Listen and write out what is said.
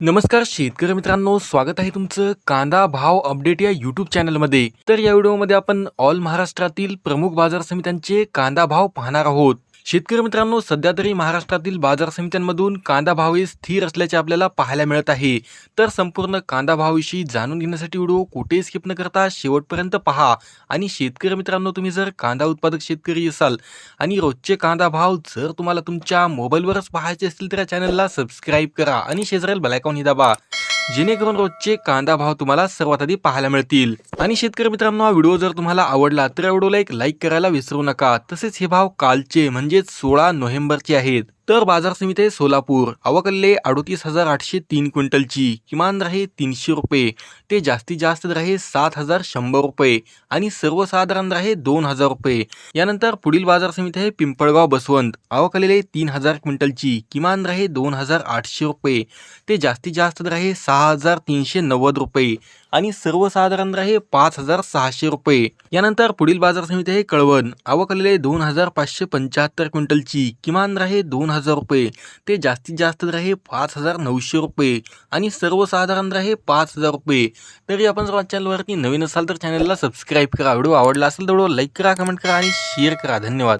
नमस्कार शेतकरी मित्रांनो स्वागत आहे तुमचं कांदा भाव अपडेट या यूट्यूब चॅनलमध्ये. तर या व्हिडिओमध्ये आपण ऑल महाराष्ट्रातील प्रमुख बाजार समित्यांचे कांदा भाव पाहणार आहोत. शेतकरी मित्रांनो सध्या तरी महाराष्ट्रातील बाजार समित्यांमधून कांदा भाव हे स्थिर असल्याचे आपल्याला पाहायला मिळत आहे. तर संपूर्ण कांदा भावाविषयी जाणून घेण्यासाठी व्हिडिओ कुठेही स्किप न करता शेवटपर्यंत पहा. आणि शेतकरी मित्रांनो तुम्ही जर कांदा उत्पादक शेतकरी असाल आणि रोजचे कांदा भाव जर तुम्हाला तुमच्या मोबाईलवरच पाहायचे असतील तर या चॅनलला सबस्क्राईब करा आणि शेजारील बलायकॉन ही दाबा. जेणेकरून रोजचे कांदा भाव तुम्हाला सर्वात आधी पाहायला मिळतील. आणि शेतकरी मित्रांनो हा व्हिडिओ जर तुम्हाला आवडला तर या व्हिडिओला एक लाईक करायला विसरू नका. तसेच हे भाव कालचे म्हणजेच सोळा नोव्हेंबरचे आहेत. तर बाजार समिती आहे सोलापूर अवकल्ले अडोतीस हजार आठशे तीन क्विंटलची किमान राहे तीनशे रुपये ते जास्तीत जास्त राहे सात हजार शंभर रुपये आणि सर्वसाधारण राहे दोन हजार रुपये. यानंतर पुढील बाजार समिती आहे पिंपळगाव बसवंत अवकलेले तीन हजार क्विंटलची किमान राहे दोन हजार आठशे रुपये ते जास्तीत जास्त दर आहे सहा हजार तीनशे नव्वद रुपये. आणि सर्वसाधारण दर आहे पाच हजार सहाशे रुपये. यानंतर पुढील बाजार समिती आहे कळवण. आवकलेले दोन हजार पाचशे पंच्याहत्तर क्विंटलची. किमान राहे दोन हजार रुपये. ते जास्तीत जास्त राहे आहे पाच हजार नऊशे रुपये. आणि सर्वसाधारण राहे पाच हजार रुपये. तरी आपण जर चॅनलवरती नवीन असाल तर चॅनलला सबस्क्राईब करा. व्हिडिओ आवडला असेल तर व्हिडिओ लाईक करा कमेंट करा आणि शेअर करा. धन्यवाद.